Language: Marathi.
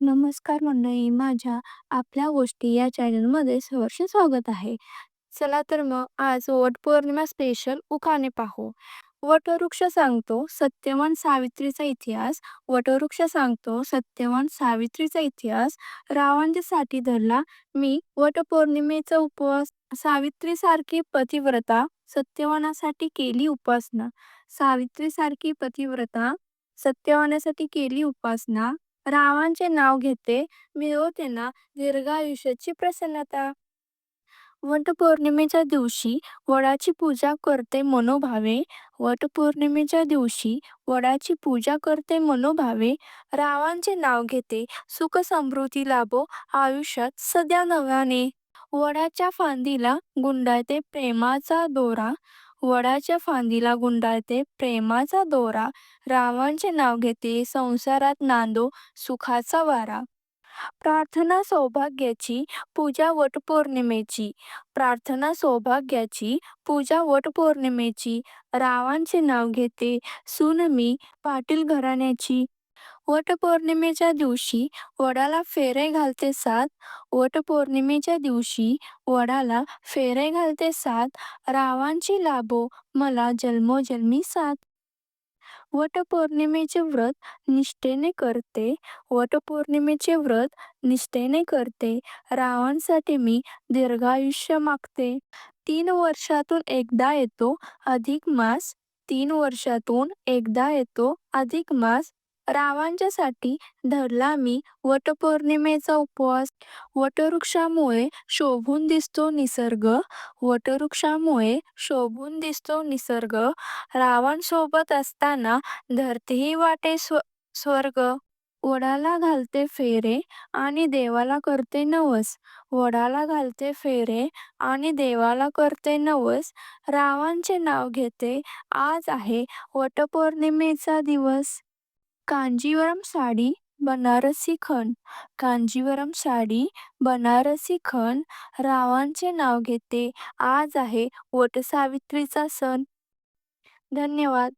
नमस्कार मंडळी, माझ्या आपल्या गोष्टी या चॅनलमध्ये सहर्ष स्वागत आहे. चला तर मग आज वटपौर्णिमा स्पेशल उखाणे पाहू. वटवृक्ष सांगतो सत्यवान सावित्रीचा इतिहास. वटवृक्ष सांगतो सत्यवान सावित्रीचा इतिहास. रावणजीसाठी धरला मी वटपौर्णिमेचा उपवास. सावित्रीसारखी पतिव्रता सत्यवानासाठी केली उपासना. सावित्रीसारखी पतिव्रता सत्यवानासाठी केली उपासना. रावांचे नाव घेते मिळवते ना दीर्घायुष्याची प्रसन्नता. वटपौर्णिमेच्या दिवशी वडाची पूजा करते मनोभावे. वटपौर्णिमेच्या दिवशी वडाची पूजा करते मनोभावे. रावांचे नाव घेते सुख समृद्धी लाभो आयुष्यात सध्या नव्याने. वडाच्या फांदीला गुंडाळते प्रेमाचा दोरा. वडाच्या फांदीला गुंडाळते प्रेमाचा दोरा रावांचे नाव घेते संसारात नांदो सुखाचा वारा. प्रार्थना सौभाग्याची पूजा वटपौर्णिमेची. प्रार्थना सौभाग्याची पूजा वटपौर्णिमेची. रावांचे नाव घेते सून मी पाटील घराण्याची. वटपौर्णिमेच्या दिवशी वडाला फेरे घालते सात. वटपौर्णिमेच्या दिवशी वडाला फेरे घालते सात. रावांची लाभो मला जन्मोजन्मी साथ वटपौर्णिमेचे व्रत निष्ठेने करते. वटपौर्णिमेचे व्रत निष्ठेने करते. रावणसाठी मी दीर्घायुष्य मागते. तीन वर्षातून एकदा येतो अधिक मास. तीन वर्षातून एकदा येतो अधिक मास. रावांच्यासाठी धरला मी वटपौर्णिमेचा उपवास. वटवृक्षामुळे शोभून दिसतो निसर्ग. वटवृक्षामुळे शोभून दिसतो निसर्ग. रावांसोबत असताना धरतीही वाटे स्व स्वर्ग. वडाला घालते फेरे आणि देवाला करते नवस. वडाला घालते फेरे आणि देवाला करते नवस. रावांचे नाव घेते आज आहे वटपौर्णिमेचा दिवस. कांजीवरम साडी बनारसी खण. कांजीवरम साडी बनारसी खण. रावांचे नाव घेते. आज आहे वटसावित्रीचा सण. धन्यवाद.